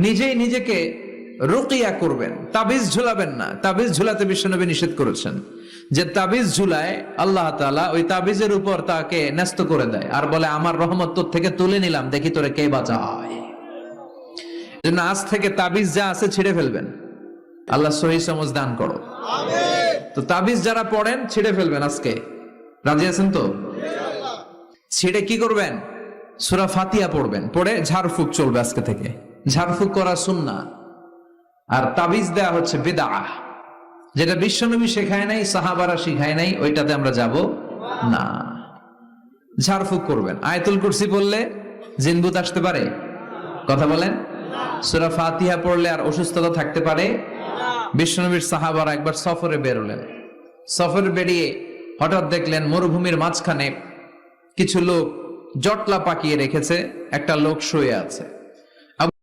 নিজেই নিজেকে রুকিয়া করবেন তাবিজ ঝুলাবেন না। তাবিজ ঝুলাতে বিশ্বনবী নিষেধ করেছেন যে তাবিজ ঝুলায় আল্লাহ তাআলা ওই তাবিজের উপর তাকে ন্যস্ত করে দেয় আর বলে আমার রহমত তোর থেকে তুলে নিলাম দেখি তোরে কে বাঁচায়। জন্য আজ থেকে তাবিজ যা আছে ছিঁড়ে ফেলবেন। আল্লাহ সহি সমজ দান করো। তো তাবিজ যারা পড়েন ছিঁড়ে ফেলবেন আজকে। রাজি আছেন তো? ছিঁড়ে কি করবেন? সুরা ফাতিয়া পড়বেন। পড়ে ঝাড়ফুক চলবে আজকে থেকে। ঝাড়ফুক করা সুন্না আর তাবিজ দেয়া হচ্ছে বেদা যেটা বিশ্বনবী শেখায় নাই, সাহাবারা শিখায় নাই, ওইটাতে আমরা যাব না। ঝাড়ফুক করবেন। আয়তুল কুরসি পড়লে জিনবুত আসতে পারে? কথা বলেন? সুরা ফাতিহা পড়লে আর অসুস্থতা থাকতে পারে? বিশ্বনবীর সাহাবারা একবার সফরে বেরোলেন। সফরে বেরিয়ে হঠাৎ দেখলেন মরুভূমির মাঝখানে কিছু লোক জটলা পাকিয়ে রেখেছে, একটা লোক শুয়ে আছে।